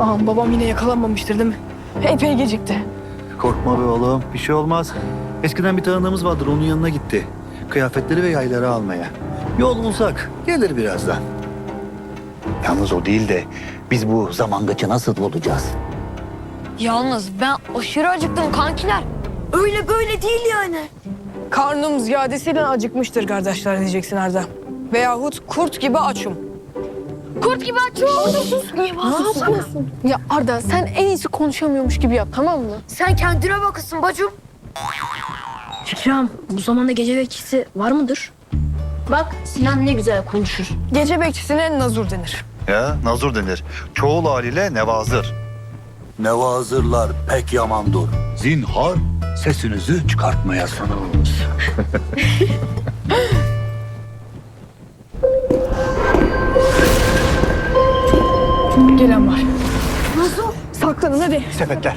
Ağam babam yine yakalanmamıştır değil mi? Epey gecikti. Korkma be oğlum. Bir şey olmaz. Eskiden bir tanıdığımız vardır. Onun yanına gitti. Kıyafetleri ve yayları almaya. Yol uzak. Gelir birazdan. Yalnız o değil de biz bu zamangacı nasıl bulacağız? Yalnız ben aşırı acıktım kankiler. Öyle böyle değil yani. Karnım ziyadesiyle acıkmıştır kardeşler diyeceksin Arda. Veyahut kurt gibi açım. Kurt gibi. Sus niye yapıyorsun? Ya Arda sen en iyisi konuşamıyormuş gibi yap tamam mı? Sen kendine bakasın bacım. Hicam bu zamanda gece bekçisi var mıdır? Bak Sinan ne güzel konuşur. Gece bekçisine nazur denir. Ya nazur denir. Çoğul haliyle nevazır. Nevazırlar pek yamandır. Zinhar sesinizi çıkartmayasınız. Gelen var. Nasıl? Saklanın hadi. Sepetler.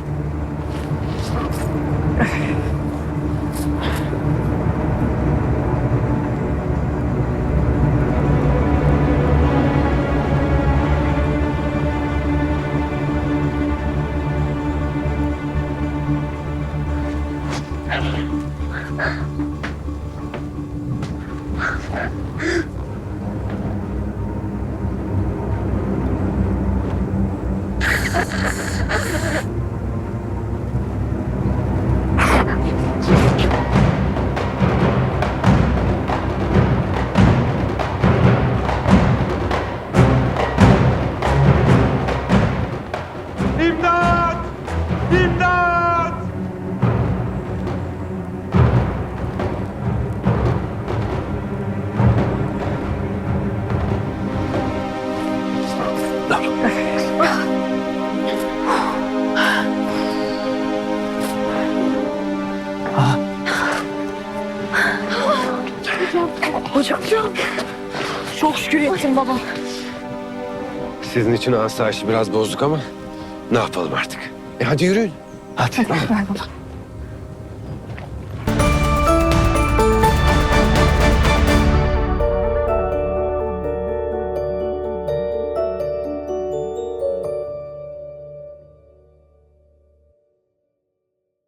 İmdat! İmdat! Hocam. Çok şükür yettin baba. Sizin için asayişi biraz bozduk ama ne yapalım artık? E hadi yürüyün. Hadi. Ver baba.